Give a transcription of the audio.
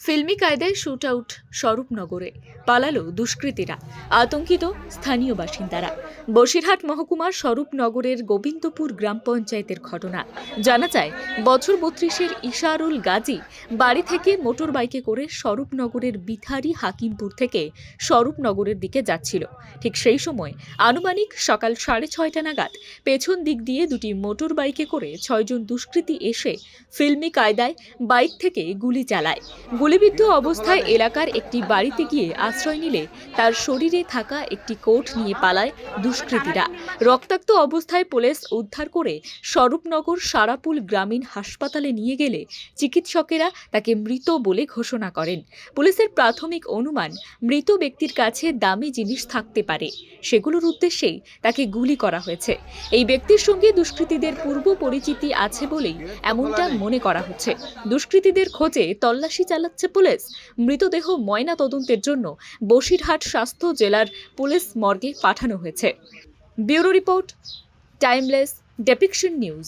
ফিল্মি কায়দায় shoot out স্বরূপনগরে, পালালো দুষ্কৃতীরা, আতঙ্কিত স্থানীয় বাসিন্দারা। বসিরহাট মহকুমার স্বরূপনগরের গোবিন্দপুর গ্রাম পঞ্চায়েতের ঘটনা। জানা যায়, বছর বত্রিশের ইশারুল গাজী বাড়ি থেকে মোটর বাইকে করে স্বরূপনগরের বিথারি হাকিমপুর থেকে স্বরূপনগরের দিকে যাচ্ছিল। ঠিক সেই সময় আনুমানিক সকাল সাড়ে ছয়টা নাগাদ পেছন দিক দিয়ে দুটি মোটর বাইকে করে ছয়জন দুষ্কৃতী এসে ফিল্মি কায়দায় বাইক থেকে গুলি চালায়। গুলিবিদ্ধ অবস্থায় এলাকার একটি বাড়িতে গিয়ে আশ্রয় নিলে তার শরীরে থাকা একটি কোট নিয়ে পালায় দুষ্কৃতীরা। রক্তাক্ত অবস্থায় পুলিশ উদ্ধার করে স্বরূপনগর সারাপুল গ্রামীণ হাসপাতালে নিয়ে গেলে চিকিৎসকেরা তাকে মৃত বলে ঘোষণা করেন। পুলিশের প্রাথমিক অনুমান, মৃত ব্যক্তির কাছে দামি জিনিস থাকতে পারে। সেগুলোর উদ্দেশ্যেই তাকে গুলি করা হয়েছে। এই ব্যক্তির সঙ্গে দুষ্কৃতীদের পূর্ব পরিচিতি আছে বলেই এমনটা মনে করা হচ্ছে। দুষ্কৃতীদের খোঁজে তল্লাশি চালাচ্ছে পুলিশ। মৃতদেহ ময়না তদন্তের জন্য বসিরহাট স্বাস্থ্য জেলার পুলিশ মর্গে পাঠানো হয়েছে। Bureau report, timeless, depiction news.